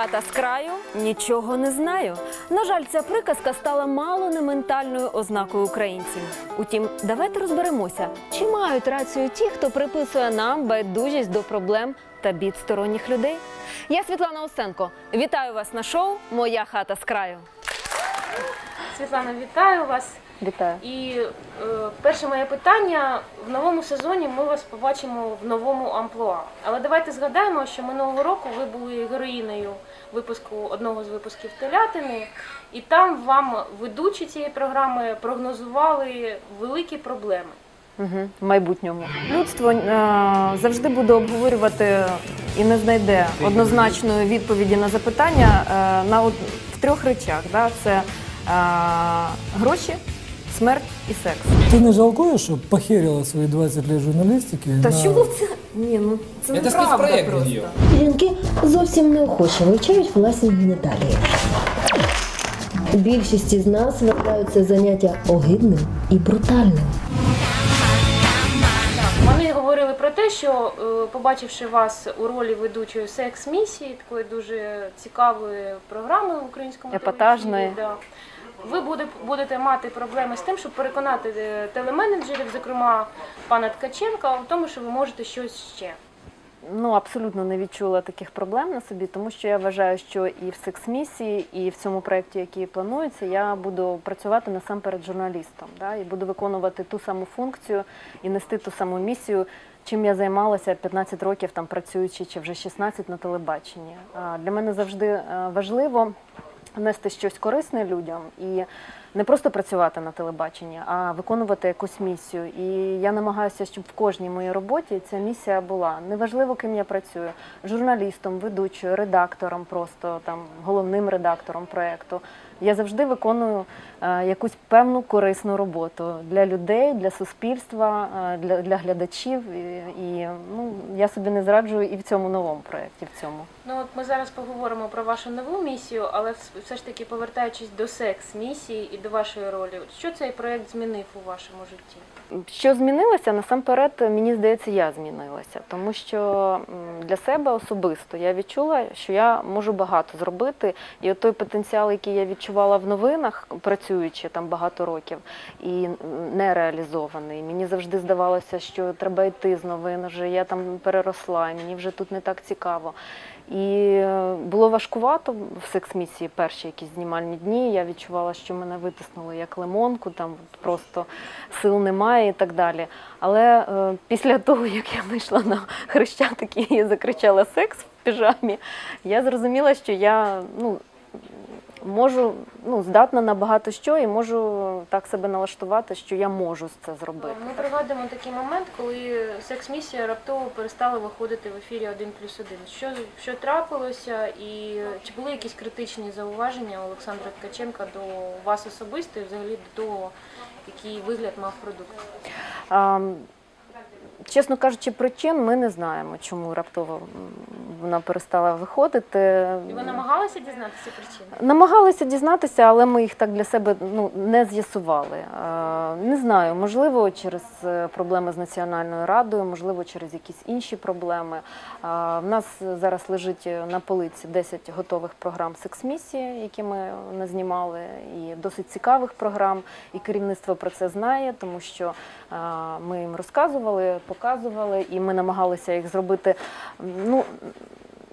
хата з краю нічого не знаю. На жаль, ця приказка стала мало не ментальною ознакою українців. Утім, давайте розберемося, чи мають рацію ті, хто приписує нам байдужість до проблем та бід сторонніх людей. Я Світлана Осенко. Вітаю вас на шоу Моя хата з краю. Світлана, вітаю вас. Вітаю. І е, перше моє питання в новому сезоні ми вас побачимо в новому амплуа. Але давайте згадаємо, що минулого року ви були героїною випуску одного з випусків телятини, і там вам ведучі цієї програми прогнозували великі проблеми. Угу, в майбутньому людство е, завжди буде обговорювати і не знайде однозначної відповіді на запитання е, на од- в трьох речах. Да? Це е, гроші, смерть і секс. Ти не жалкуєш, що похерила свої 20 років журналістики? Та на- чого це? Ні, ну це Це неправда спецпроект просто. неї. Жінки зовсім неохоче вивчають власні геніталії. Більшість із нас вважають це заняття огидним і брутальним. Вони говорили про те, що е, побачивши вас у ролі ведучої секс-місії, такої дуже цікавої програми в українському Епатажної. телевізії, да, ви будете мати проблеми з тим, щоб переконати е, телеменеджерів, зокрема пана Ткаченка, у тому, що ви можете щось ще. Ну, абсолютно не відчула таких проблем на собі, тому що я вважаю, що і в секс-місії, і в цьому проєкті, який планується, я буду працювати насамперед журналістом, да, і буду виконувати ту саму функцію і нести ту саму місію, чим я займалася 15 років там працюючи, чи вже 16 на телебаченні. Для мене завжди е, важливо нести щось корисне людям і не просто працювати на телебаченні, а виконувати якусь місію. І я намагаюся, щоб в кожній моїй роботі ця місія була. Неважливо, ким я працюю, журналістом, ведучою, редактором, просто там головним редактором проєкту. Я завжди виконую якусь певну корисну роботу для людей, для суспільства, е, для, для глядачів. І, і ну, я собі не зраджую і в цьому новому проєкті. В цьому. Ну от ми зараз поговоримо про вашу нову місію, але вс- все ж таки повертаючись до секс-місії і до вашої ролі, що цей проект змінив у вашому житті? Що змінилося? Насамперед, мені здається, я змінилася, тому що для себе особисто я відчула, що я можу багато зробити. І от той потенціал, який я відчувала в новинах, працюючи там багато років, і не реалізований. Мені завжди здавалося, що треба йти з новин, вже я там переросла, і мені вже тут не так цікаво. І е, було важкувато в секс-місії перші якісь знімальні дні. Я відчувала, що мене витиснули як лимонку, там просто сил немає і так далі. Але е, після того, як я вийшла на хрещатик і закричала секс в піжамі, я зрозуміла, що я ну, можу ну, здатна на багато що і можу так себе налаштувати, що я можу це зробити. Ми пригадуємо такий момент, коли секс-місія раптово перестала виходити в ефірі 1 плюс 1. Що, що трапилося, і чи були якісь критичні зауваження Олександра Ткаченка до вас особисто і взагалі до того, який вигляд мав продукт? А, чесно кажучи, причин ми не знаємо, чому раптово вона перестала виходити. І ви намагалися дізнатися причини? Намагалися дізнатися, але ми їх так для себе ну, не з'ясували. Е, Не знаю, можливо, через е, проблеми з Національною радою, можливо, через якісь інші проблеми. Е, В нас зараз лежить на полиці 10 готових програм секс-місії, які ми назнімали, і досить цікавих програм. І керівництво про це знає, тому що е, ми їм розказували, показували, і ми намагалися їх зробити. Ну,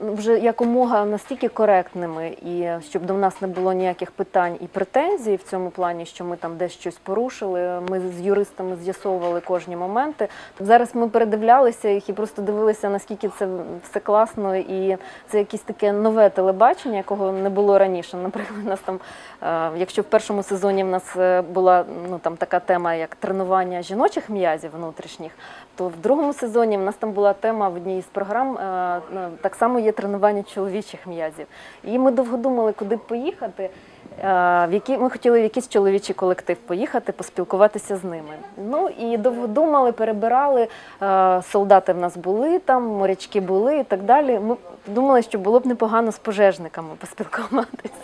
вже якомога настільки коректними, і щоб до нас не було ніяких питань і претензій в цьому плані, що ми там десь щось порушили. Ми з юристами з'ясовували кожні моменти. Зараз ми передивлялися їх і просто дивилися, наскільки це все класно, і це якесь таке нове телебачення, якого не було раніше. Наприклад, у нас там, е, якщо в першому сезоні в нас е, була ну там така тема, як тренування жіночих м'язів внутрішніх, то в другому сезоні в нас там була тема в одній із програм. е, е, Так само є тренування чоловічих м'язів. І ми довго думали, куди поїхати. Е, В які ми хотіли в якийсь чоловічий колектив поїхати, поспілкуватися з ними. Ну і довго думали, перебирали. е, Солдати в нас були там, морячки були і так далі. Ми думали, що було б непогано з пожежниками поспілкуватися.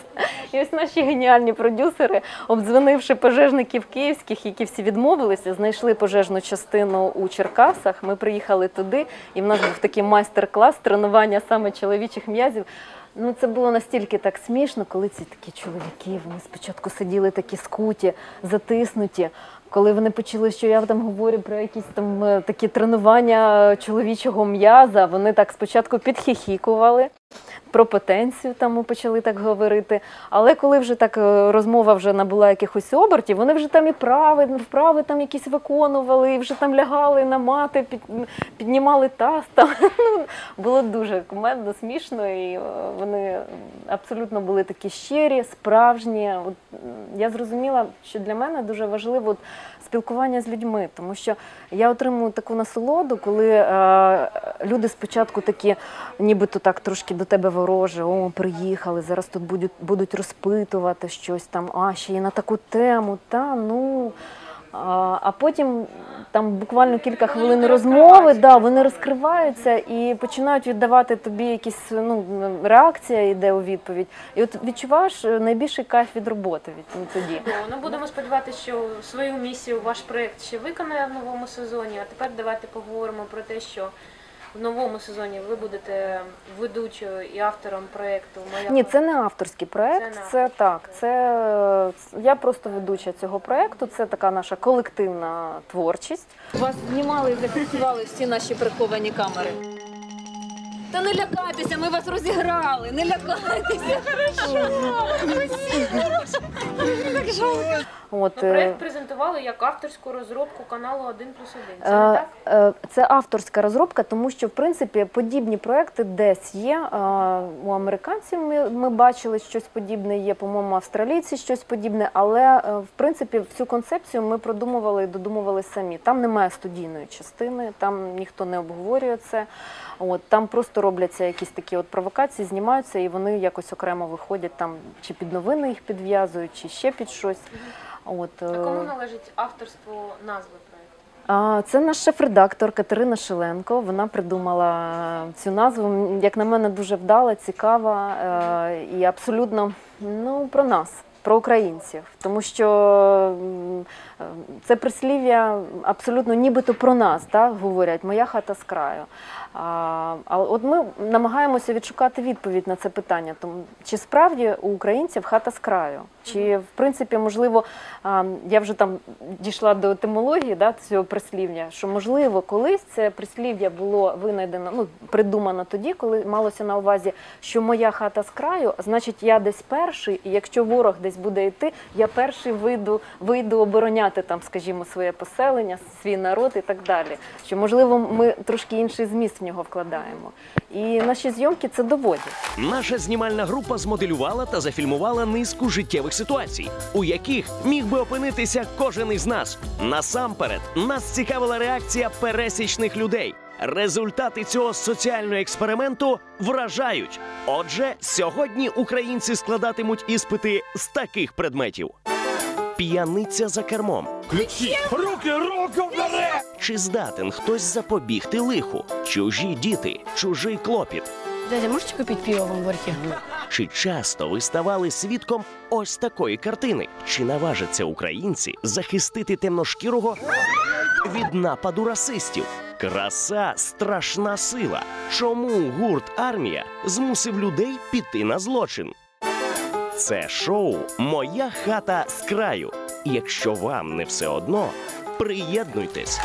І ось наші геніальні продюсери, обдзвонивши пожежників київських, які всі відмовилися, знайшли пожежну частину у Черкасах. Ми приїхали туди, і в нас був такий майстер-клас тренування саме чоловічих м'язів. Ну, це було настільки так смішно, коли ці такі чоловіки, вони спочатку сиділи такі скуті, затиснуті. Коли вони почули, що я там говорю про якісь там е, такі тренування чоловічого м'яза, вони так спочатку підхихікували. Про потенцію там почали так говорити. Але коли вже так е, розмова вже набула якихось обертів, вони вже там і прави, вправи там якісь виконували, і вже там лягали на мати, під, піднімали таз. Там. Ну, було дуже кумедно, смішно, і е, вони абсолютно були такі щирі, справжні. От, я зрозуміла, що для мене дуже важливо от, спілкування з людьми, тому що я отримую таку насолоду, коли е, люди спочатку такі, нібито так трошки до тебе вороже, о, приїхали, зараз тут будуть, будуть розпитувати щось там, а ще й на таку тему, та ну. А, потім там буквально кілька хвилин розмови, да, вони розкриваються і починають віддавати тобі якісь ну, реакція йде у відповідь. І от відчуваєш е, найбільший кайф від роботи від ну, тоді. Ну, будемо сподіватися, що свою місію ваш проект ще виконає в новому сезоні. А тепер давайте поговоримо про те, що в новому сезоні ви будете ведучою і автором проекту Моя Ні, це не авторський проект. Це не Це, авторський так. Це е, я просто ведуча цього проекту. Це така наша колективна творчість. Вас знімали і зафіксували всі наші приховані камери. Та не лякайтеся, ми вас розіграли. Не лякайтеся. От, Ну, е, проект презентували як авторську розробку каналу 1 плюс 1. Це не Е, так? е, Це авторська розробка, тому що в принципі подібні проекти десь є. Е, У американців ми, ми бачили щось подібне, є, по-моєму, австралійці щось подібне, але е, в принципі всю концепцію ми продумували і додумували самі. Там немає студійної частини, там ніхто не обговорює це. От там просто робляться якісь такі от провокації, знімаються, і вони якось окремо виходять там, чи під новини їх підв'язують, чи ще під щось. От, А е, кому належить авторство назви проекту? а, Це наш шеф-редактор Катерина Шиленко. Вона придумала цю назву. Як на мене, дуже вдала, цікава е, і абсолютно ну, про нас, про українців. Тому що е, це прислів'я абсолютно нібито про нас, так, говорять, моя хата з краю. А, от ми намагаємося відшукати відповідь на це питання. Тому чи справді у українців хата з краю? Чи в принципі можливо, я вже там дійшла до етимології да, цього прислів'я, що можливо колись це прислів'я було винайдено, ну придумано тоді, коли малося на увазі, що моя хата з краю, значить я десь перший, і якщо ворог десь буде йти, я перший вийду, вийду обороняти там, скажімо, своє поселення, свій народ і так далі. Що можливо, ми трошки інший зміст в нього вкладаємо. І наші зйомки це доводять. Наша знімальна група змоделювала та зафільмувала низку життєвих ситуацій, у яких міг би опинитися кожен із нас. Насамперед, нас цікавила реакція пересічних людей. Результати цього соціального експерименту вражають. Отже, сьогодні українці складатимуть іспити з таких предметів: п'яниця за кермом. Ключі! Руки, руки вперед! Чи здатен хтось запобігти лиху? Чужі діти, чужий клопіт. Дядя, можете купить пиво в Амборке? Чи часто ви ставали свідком ось такої картини? Чи наважаться українці захистити темношкірого від нападу расистів? Краса страшна сила. Чому гурт армія змусив людей піти на злочин? Це шоу Моя хата з краю. Якщо вам не все одно, приєднуйтесь.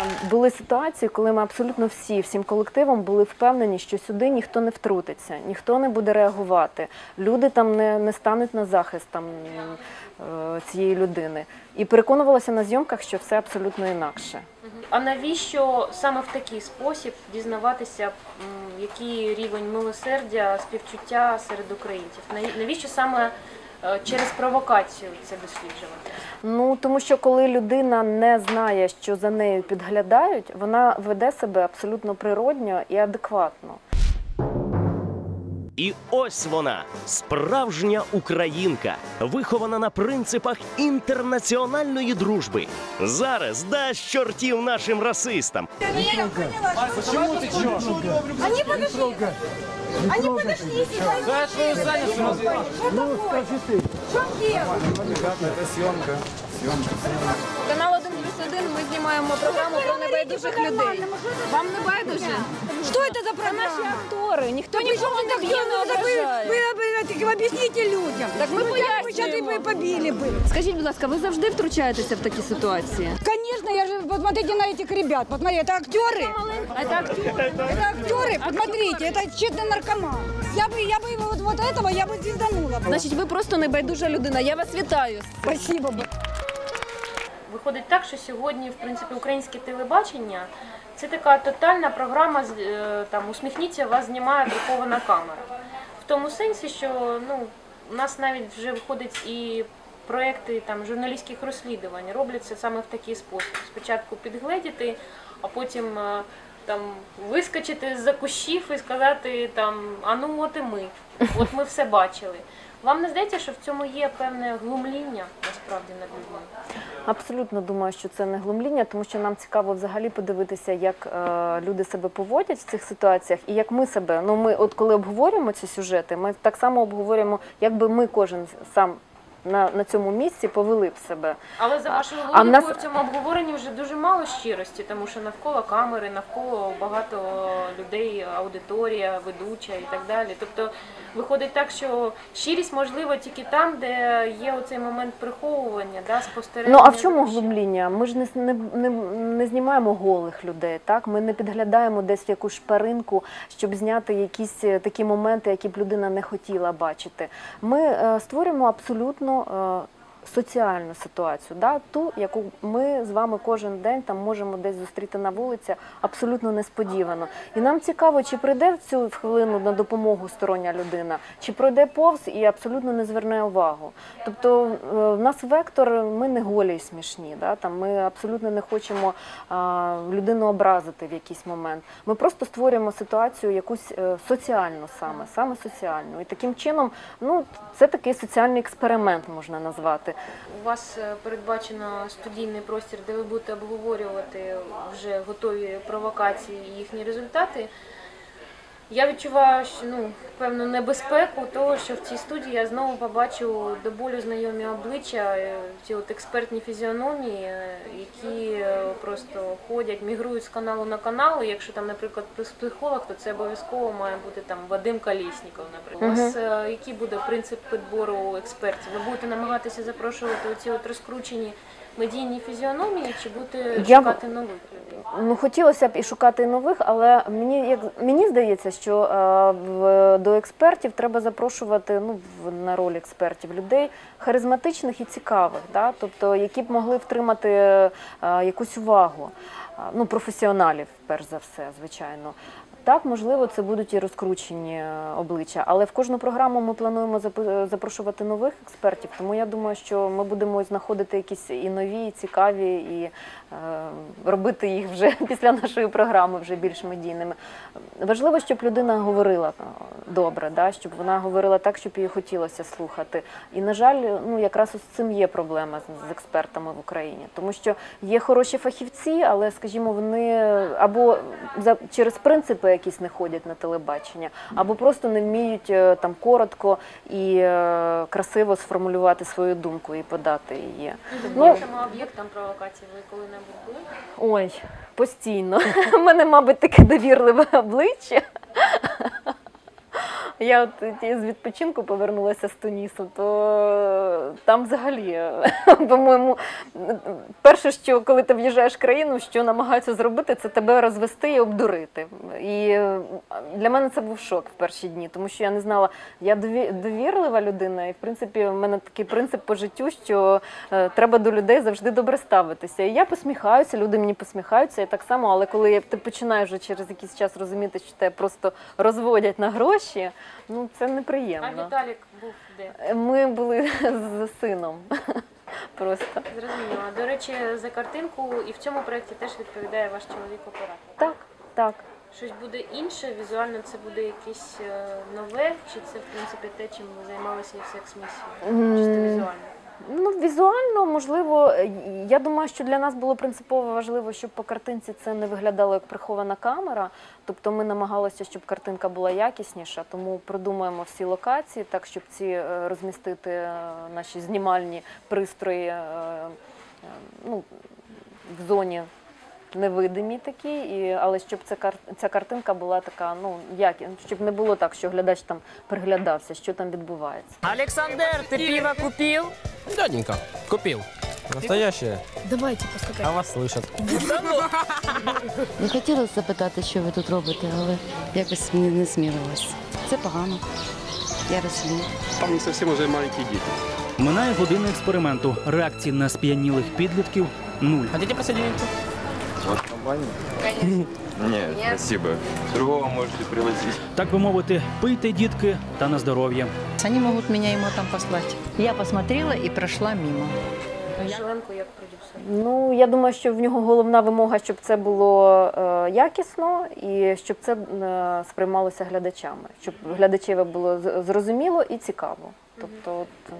Ем, Були ситуації, коли ми абсолютно всі, всім колективом були впевнені, що сюди ніхто не втрутиться, ніхто не буде реагувати. Люди там не, не стануть на захист там, е, цієї людини. І переконувалася на зйомках, що все абсолютно інакше. А навіщо саме в такий спосіб дізнаватися, який рівень милосердя, співчуття серед українців? Наві- Навіщо саме через провокацію це досліджувати? Ну тому що коли людина не знає, що за нею підглядають, вона веде себе абсолютно природньо і адекватно. І ось вона, справжня українка, вихована на принципах інтернаціональної дружби. Зараз дасть чортів нашим расистам. Почему ты чё? Они подошли. Они подошли. Да, Что такое? называй. Ну, скажи ты. съемка. 1 плюс 1 ми знімаємо програму про небайдужих людей. Вам не байдуже? Что это за программа? Актори, ніхто Да при чем тут актер? Ну, так вы, вы, вы, вы объясните людям. Так ми Ну, я бы сейчас пояснюємо. и побили бы. Скажіть, будь ласка, ви завжди втручаєтеся в такі ситуації? Конечно, я же, посмотрите на этих ребят, посмотри, это актеры. Это актеры. Это актеры, посмотрите, это честный наркоман. Я бы, я бы его вот, вот этого, я бы звезданула. бы. Значить, ви просто небайдужа людина. Я вас вітаю. Спасибо. Виходить так, що сьогодні, в принципі, українське телебачення це така тотальна програма з- е, там усміхніться, вас знімає друкована камера. В тому сенсі, що ну, у нас навіть вже виходить і проекти там журналістських розслідувань робляться саме в такий спосіб. Спочатку підгледіти, а потім е, там вискочити з-за кущів і сказати там, а ну от і ми. От ми все бачили. Вам не здається, що в цьому є певне глумління насправді над людьми? Абсолютно думаю, що це не глумління, тому що нам цікаво взагалі подивитися, як е, люди себе поводять в цих ситуаціях, і як ми себе. Ну ми, от коли обговорюємо ці сюжети, ми так само обговорюємо, як би ми кожен сам на, на цьому місці повели б себе. Але за вашою логікою нас- в цьому обговоренні вже дуже мало щирості, тому що навколо камери, навколо багато людей, аудиторія, ведуча і так далі. Тобто виходить так, що щирість можлива тільки там, де є оцей момент приховування, да, спостереження. Ну а в чому глумління? Ми ж не, не, не, не знімаємо голих людей, так? Ми не підглядаємо десь в якусь шпаринку, щоб зняти якісь е, такі моменти, які б людина не хотіла бачити. Ми е, створюємо абсолютно. Е, Соціальну ситуацію, да, ту, яку ми з вами кожен день там можемо десь зустріти на вулиці, абсолютно несподівано. І нам цікаво, чи прийде в цю хвилину на допомогу стороння людина, чи пройде повз і абсолютно не зверне увагу. Тобто е, в нас вектор, ми не голі й смішні. Да? Там ми абсолютно не хочемо а, людину образити в якийсь момент. Ми просто створюємо ситуацію якусь е, соціальну саме, саме соціальну. І таким чином, ну це такий соціальний експеримент можна назвати. У вас е, передбачено студійний простір, де ви будете обговорювати вже готові провокації і їхні результати. Я відчуваю що, ну, певну небезпеку того, що в цій студії я знову побачу до болю знайомі обличчя, е, ці от експертні фізіономії, е, які е, просто ходять, мігрують з каналу на канал. І Якщо там, наприклад, психолог, то це обов'язково має бути там Вадим Калісніков, наприклад. У вас який буде принцип підбору експертів? Ви будете намагатися запрошувати оці от розкручені медійні фізіономії, чи будете Я б- шукати нових людей? Ну, хотілося б і шукати нових, але мені як мені здається, що е, в, до експертів треба запрошувати ну в, на роль експертів людей харизматичних і цікавих, да? тобто які б могли втримати е, якусь увагу, а, ну професіоналів, перш за все, звичайно. Так, можливо, це будуть і розкручені е, обличчя, але в кожну програму ми плануємо запрошувати нових експертів. Тому я думаю, що ми будемо знаходити якісь і нові, і цікаві, і е, робити їх вже після нашої програми вже більш медійними. Важливо, щоб людина говорила е, добре, да, щоб вона говорила так, щоб їй хотілося слухати. І на жаль, ну якраз з цим є проблема з, експертами в Україні, тому що є хороші фахівці, але, скажімо, вони або за через принципи якісь не ходять на телебачення, або просто не вміють е, там коротко і е, красиво сформулювати свою думку і подати її. Ну, Ну, об'єктом провокації коли-небудь були? Ой, постійно. У мене, мабуть, таке довірливе обличчя. Я от з відпочинку повернулася з Тунісу, то там взагалі, по-моєму, перше, що коли ти в'їжджаєш в країну, що намагаються зробити, це тебе розвести і обдурити. І для мене це був шок в перші дні, тому що я не знала, я дові- довірлива людина, і в принципі в мене такий принцип по життю, що е, треба до людей завжди добре ставитися. І я посміхаюся, люди мені посміхаються, і так само, але коли ти починаєш вже через якийсь час розуміти, що тебе просто розводять на гроші, ну це А. Віталік був де? Ми були з сином. Просто Зрозуміло. До речі, за картинку і в цьому проєкті теж відповідає ваш чоловік оператор. так, так. Щось буде інше, візуально це буде якесь е, нове, чи це в принципі те, чим ви займалися і в секс-місії? Чисто візуально. Ну, візуально, можливо, е, я думаю, що для нас було принципово важливо, щоб по картинці це не виглядало як прихована камера. Тобто ми намагалися, щоб картинка була якісніша, тому продумуємо всі локації, так щоб ці е, розмістити е, наші знімальні пристрої ну, в зоні невидимі такі, і, але щоб ця, кар, ця картинка була така, ну як, щоб не було так, що глядач там приглядався, що там відбувається. Александр, ты пиво купил? Дяденька, купил. Настоящее. Давайте поскакаємо. А вас слышат. Не хотіла запитати, що ви тут робите, але якось не, не смілилась. Це погано. Я розумію. Там не совсем уже маленькие дети. Минає година експерименту. Реакції на сп'янілих підлітків нуль. Хотите посоединиться? Нет, спасибо. Другого можете привозить. Так би мовити, пийте, дітки, та на здоров'я. Они могут меня ему там послать. Я посмотрела и прошла мимо. Шаленко як продюсер. Ну, я думаю, що в нього головна вимога, щоб це було е, якісно і щоб це е, сприймалося глядачами, щоб глядачеві було зрозуміло і цікаво. Тобто, от, е,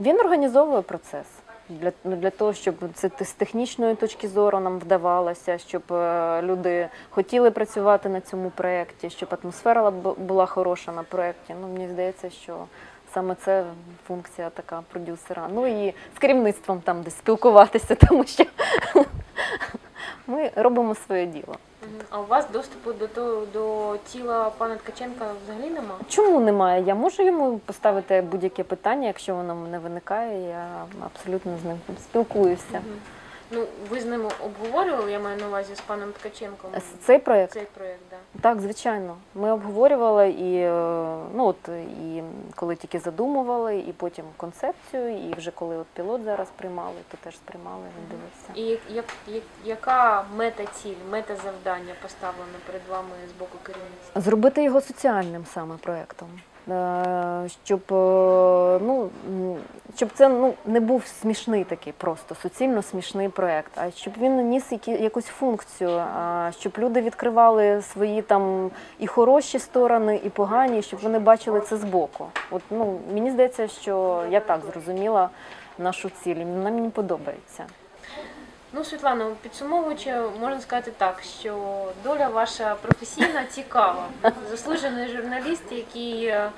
він організовує процес. Для, ну, для того, щоб це з технічної точки зору нам вдавалося, щоб е, люди хотіли працювати на цьому проєкті, щоб атмосфера була хороша на проєкті. Ну, мені здається, що саме це функція така продюсера. Ну і з керівництвом там десь спілкуватися, тому що ми робимо своє діло. А у вас доступу до того до тіла пана Ткаченка взагалі немає? Чому немає? Я можу йому поставити будь-яке питання, якщо воно в мене виникає. Я абсолютно з ним спілкуюся. Мгм. Ну, ви з ним обговорювали, я маю на увазі з паном Ткаченком С- Цей проєкт цей проєкт, да. Так, звичайно. Ми обговорювали і е, ну от і коли тільки задумували, і потім концепцію, і вже коли от пілот зараз приймали, то теж сприймали, він дивився. І як, як, як, яка мета-ціль, мета-завдання поставлена перед вами з боку керівництва? Зробити його соціальним саме проєктом. Е, Щоб, е, ну, щоб це ну, не був смішний такий просто суцільно смішний проєкт, а щоб він ніс якусь функцію, щоб люди відкривали свої там і хороші сторони, і погані, щоб вони бачили це збоку. От, ну, мені здається, що я так зрозуміла нашу ціль, вона мені подобається. Ну, Світлано, підсумовуючи, можна сказати так, що доля ваша професійна цікава. Заслужений журналіст, який е,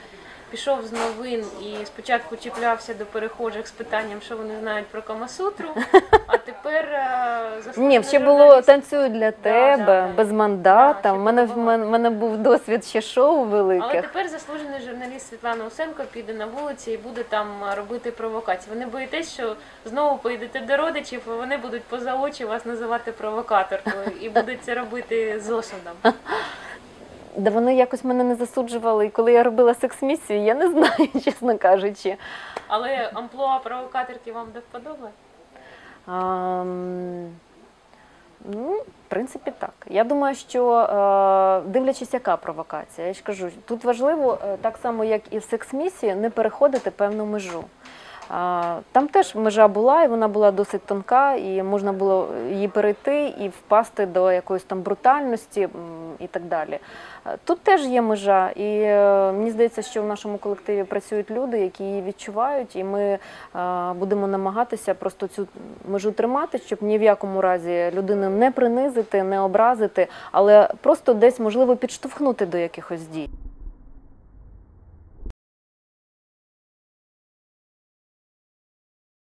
пішов з новин і спочатку чіплявся до перехожих з питанням, що вони знають про Камасутру, а тепер е, Ні, ще було танцюю для тебе, да, да. без мандата. Да, мене, в мене, мене був досвід ще шоу Але тепер заслужений журналіст Світлана Усенко піде на вулиці і буде там робити провокації. Ви не боїтесь, що знову поїдете до родичів, і вони будуть поза очі вас називати провокаторкою і будуть це робити з осудом. Да вони якось мене не засуджували. І коли я робила секс-місію, я не знаю, чесно кажучи. Але амплуа провокаторки вам до вподоби? А, ну, в принципі, так. Я думаю, що е, дивлячись, яка провокація, я ж кажу, тут важливо, е, так само як і в секс-місії, не переходити певну межу. Там теж межа була, і вона була досить тонка, і можна було її перейти і впасти до якоїсь там брутальності і так далі. Тут теж є межа, і е, мені здається, що в нашому колективі працюють люди, які її відчувають, і ми е, будемо намагатися просто цю межу тримати, щоб ні в якому разі людину не принизити, не образити, але просто десь можливо підштовхнути до якихось дій.